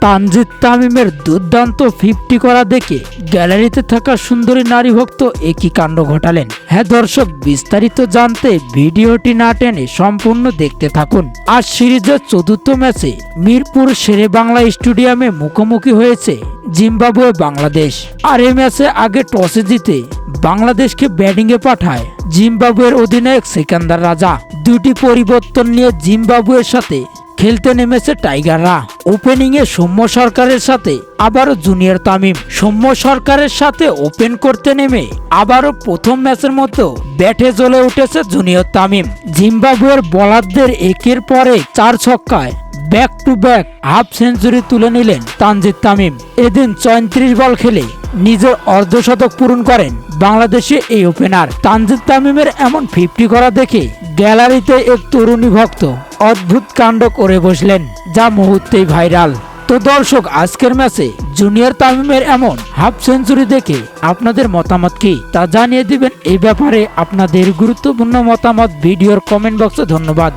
তানজিদ তামিমের দুর্দান্ত ফিফটি করা দেখে গ্যালারিতে থাকা সুন্দরী নারী ভক্ত একই কাণ্ড ঘটালেন। হ্যাঁ দর্শক, বিস্তারিত জানতে ভিডিওটি না টেনে সম্পূর্ণ দেখতে থাকুন। আজ সিরিজের চতুর্থ ম্যাচে মিরপুর শেরে বাংলা স্টেডিয়ামে মুখোমুখি হয়েছে জিম্বাবুয়ে বাংলাদেশ। আর এই ম্যাচে আগে টসে জিতে বাংলাদেশকে ব্যাটিংয়ে পাঠায় জিম্বাবুয়ের অধিনায়ক সিকান্দার রাজা। দুটি পরিবর্তন নিয়ে জিম্বাবুয়ের সাথে খেলতে নেমেছে টাইগাররা। ওপেনিংয়ে সৌম্য সরকারের সাথে, আবারও জুনিয়র তামিম। সৌম্য সরকারের সাথে ওপেন করতে নেমে, আবারও প্রথম ম্যাচের মতো ব্যাটে জ্বলে উঠেছে জুনিয়র তামিম। জিম্বাবুয়ের বলারদের একের পরে চার ছক্কায় back to back half century তুলে নিলেন তানজিদ তামিম। এদিন চৌত্রিশ বল খেলে নিজের অর্ধশতক পূরণ করেন বাংলাদেশে এই ওপেনার তানজিদ তামিমের এমন ফিফটি করা দেখে গ্যালারিতে এক তরুণী ভক্ত অদ্ভুত কাণ্ড করে বসলেন, যা মুহূর্তেই ভাইরাল তো দর্শক, আজকের ম্যাচে জুনিয়র তামিমের এমন হাফ সেঞ্চুরি দেখে আপনাদের মতামত কি? তা জানিয়ে দিবেন এই ব্যাপারে আপনাদের গুরুত্বপূর্ণ মতামত। ভিডিওর কমেন্ট বক্সে ধন্যবাদ।